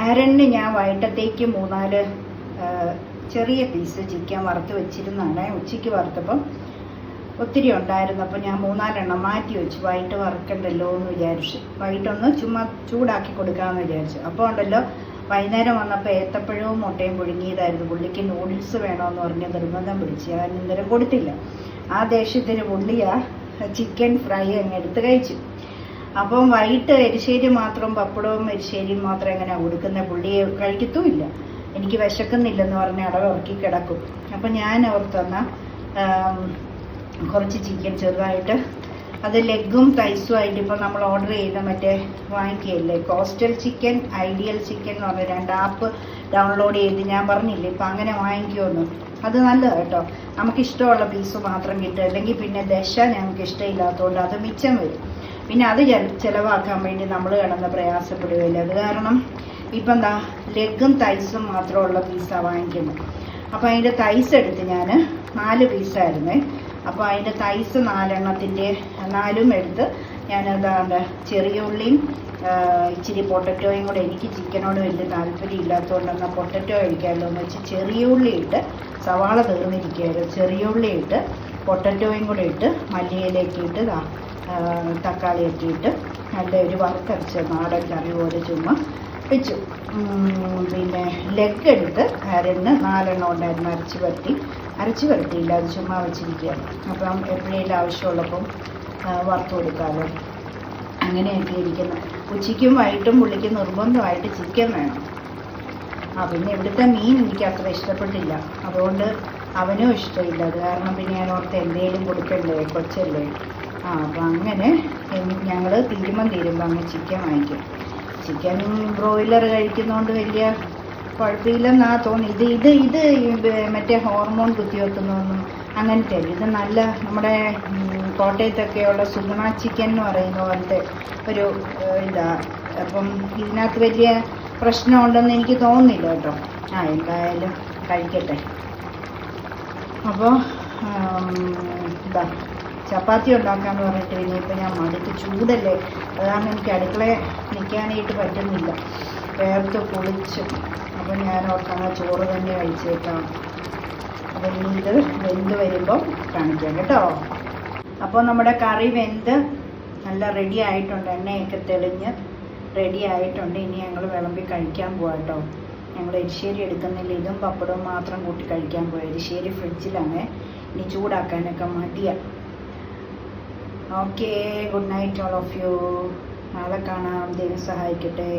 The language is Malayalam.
ആരണിന് ഞാൻ വൈകിട്ടത്തേക്ക് മൂന്നാൽ ചെറിയ പീസ് ചിക്കൻ വറുത്ത് വെച്ചിരുന്നാണ് ഉച്ചയ്ക്ക് വറുത്തപ്പം ഒത്തിരി ഉണ്ടായിരുന്നു. അപ്പോൾ ഞാൻ മൂന്നാലെണ്ണം മാറ്റി വെച്ചു. വൈകിട്ട് വറുക്കണ്ടല്ലോ എന്ന് വിചാരിച്ചു. വൈകിട്ടൊന്ന് ചുമ്മാ ചൂടാക്കി കൊടുക്കാമെന്ന് വിചാരിച്ചു. അപ്പോൾ ഉണ്ടല്ലോ വൈകുന്നേരം വന്നപ്പോൾ ഏത്തപ്പഴവും മുട്ടയും പുഴുങ്ങിയതായിരുന്നു. പുള്ളിക്ക് നൂഡിൽസ് വേണമെന്ന് പറഞ്ഞ് നിർബന്ധം പിടിച്ച്. ഞാൻ ഇന്നലെ കൊടുത്തില്ല. ആ ദേഷ്യത്തിന് പുള്ളിയാ ചിക്കൻ ഫ്രൈ അങ്ങ് എടുത്ത് കഴിച്ചു. അപ്പം വൈകിട്ട് എരിശ്ശേരി മാത്രം പപ്പടവും എരിശ്ശേരിയും മാത്രം എങ്ങനെ കൊടുക്കുന്ന പുള്ളിയെ കഴിക്കത്തുമില്ല. എനിക്ക് വിശക്കുന്നില്ലെന്ന് പറഞ്ഞ് അടവിറക്കി കിടക്കും. അപ്പം ഞാൻ ഓർത്തെന്ന കുറച്ച് ചിക്കൻ ചെറുതായിട്ട് അത് ലെഗും തൈസും ആയിട്ട് ഇപ്പം നമ്മൾ ഓർഡർ ചെയ്ത മറ്റേ വാങ്ങിക്കുകയല്ലേ? കോസ്റ്റൽ ചിക്കൻ ഐഡിയൽ ചിക്കൻ എന്ന് പറഞ്ഞ രണ്ട് ആപ്പ് ഡൗൺലോഡ് ചെയ്ത് ഞാൻ പറഞ്ഞില്ലേ? ഇപ്പം അങ്ങനെ വാങ്ങിക്കുമെന്ന്. അത് നല്ലതാണ് കേട്ടോ. നമുക്ക് ഇഷ്ടമുള്ള പീസ് മാത്രം കിട്ടും. അല്ലെങ്കിൽ പിന്നെ ദശ ഞങ്ങൾക്ക് ഇഷ്ടമില്ലാത്തതുകൊണ്ട് അത് മിച്ചം വരും. പിന്നെ അത് ചിലവാക്കാൻ വേണ്ടി നമ്മൾ കിടന്ന് പ്രയാസപ്പെടുകയില്ല. അത് കാരണം ഇപ്പം എന്താ ലെഗും തൈസും മാത്രമുള്ള പീസാണ് വാങ്ങിക്കുന്നത്. അപ്പോൾ അതിന്റെ തൈസ് എടുത്ത് ഞാൻ നാല് പീസായിരുന്നേ അപ്പോൾ അതിന്റെ തൈസ് നാലെണ്ണത്തിന്റെ നാലും എടുത്ത് ഞാൻ എന്താണ്ട് ചെറിയ ഉള്ളിയും ഇച്ചിരി പൊട്ടറ്റോയും കൂടെ. എനിക്ക് ചിക്കനോട് വലിയ താല്പര്യം ഇല്ലാത്തതുകൊണ്ട് എന്നാൽ പൊട്ടറ്റോ കഴിക്കാമല്ലോ എന്ന് വെച്ച് ചെറിയ ഉള്ളി ഇട്ട് സവാള തീർന്നിരിക്കുകയായിരുന്നു. ചെറിയ ഉള്ളി ഇട്ട് പൊട്ടറ്റോയും കൂടെ ഇട്ട് മല്ലിയിലേക്ക് ഇട്ട് തക്കാളിയൊക്കെ ഇട്ട് നല്ല ഒരു വറുത്തരച്ച നാടൻ കറി പോലെ ചുമ്മാ വെച്ചു. പിന്നെ ലെഗ് എടുത്ത് അരന്ന് നാലെണ്ണം ഉണ്ടായിരുന്നു അരച്ച് പരത്തി. അരച്ച് പരത്തിയില്ല അത് ചുമ്മാ വെച്ചിരിക്കുകയാണ്. അപ്പം എപ്പോഴെങ്കിലും ആവശ്യമുള്ളപ്പം വറുത്ത് കൊടുക്കാമല്ലോ. അങ്ങനെയൊക്കെ ഇരിക്കുന്നത് ഉച്ചയ്ക്കും വൈകിട്ടും പുള്ളിക്ക് നിർബന്ധമായിട്ട് ചിക്കൻ വേണം. ആ പിന്നെ ഇവിടുത്തെ മീൻ എനിക്ക് അത്ര ഇഷ്ടപ്പെട്ടില്ല. അതുകൊണ്ട് അവനും ഇഷ്ടമില്ല. അത് കാരണം പിന്നെ ഞാൻ ഓർത്ത് എന്തെങ്കിലും കൊടുക്കണ്ടേ? കൊച്ചല്ലേ? ആ അപ്പം അങ്ങനെ ഞങ്ങൾ തീരുമ്പം തീരുമ്പോൾ അങ്ങ് ചിക്കൻ വാങ്ങിക്കും. ചിക്കൻ ബ്രോയിലർ കഴിക്കുന്നതുകൊണ്ട് വലിയ കുഴപ്പമില്ലെന്നാ തോന്നി ഇത് ഇത് ഇത് മറ്റേ ഹോർമോൺ കുത്തിവെക്കുന്നതൊന്നും അങ്ങനത്തെ ഇത് നല്ല നമ്മുടെ കോട്ടയത്തൊക്കെയുള്ള സുഗുണ ചിക്കൻ എന്ന് പറയുന്ന പോലത്തെ ഒരു ഇതാ. അപ്പം ഇതിനകത്ത് വലിയ പ്രശ്നമുണ്ടെന്ന് എനിക്ക് തോന്നുന്നില്ല കേട്ടോ. ആ എന്തായാലും കഴിക്കട്ടെ. അപ്പോൾ എന്താ ചപ്പാത്തി ഉണ്ടാക്കാന്ന് പറഞ്ഞിട്ട് ഇനിയിപ്പോൾ ഞാൻ മടുത്ത് ചൂടല്ലേ? അതാണ് എനിക്ക് അടുക്കളയെ നിൽക്കാനായിട്ട് പറ്റുന്നില്ല. വേർത്ത് കുളിച്ചു. അപ്പം ഞാൻ ഓർക്കാൻ ചോറ് തന്നെ കഴിച്ചേക്കാം. അപ്പം ഇനി ഇത് വെന്ത് വരുമ്പം കാണിക്കാം കേട്ടോ. അപ്പോൾ നമ്മുടെ കറി വെന്ത് നല്ല റെഡി ആയിട്ടുണ്ട്. എണ്ണയൊക്കെ തെളിഞ്ഞ് റെഡി ആയിട്ടുണ്ട്. ഇനി ഞങ്ങൾ വിളമ്പി കഴിക്കാൻ പോവാം കേട്ടോ. ഞങ്ങൾ എരിശ്ശേരി എടുക്കുന്നില്ല. ഇതും പപ്പടവും മാത്രം കൂട്ടി കഴിക്കാൻ പോയി. എരിശ്ശേരി ഫ്രിഡ്ജിലാണ്. ഇനി ചൂടാക്കാനൊക്കെ മടിയാ okay good night all of you നാളെ കാണാം. ദൈവം സഹായിക്കട്ടെ.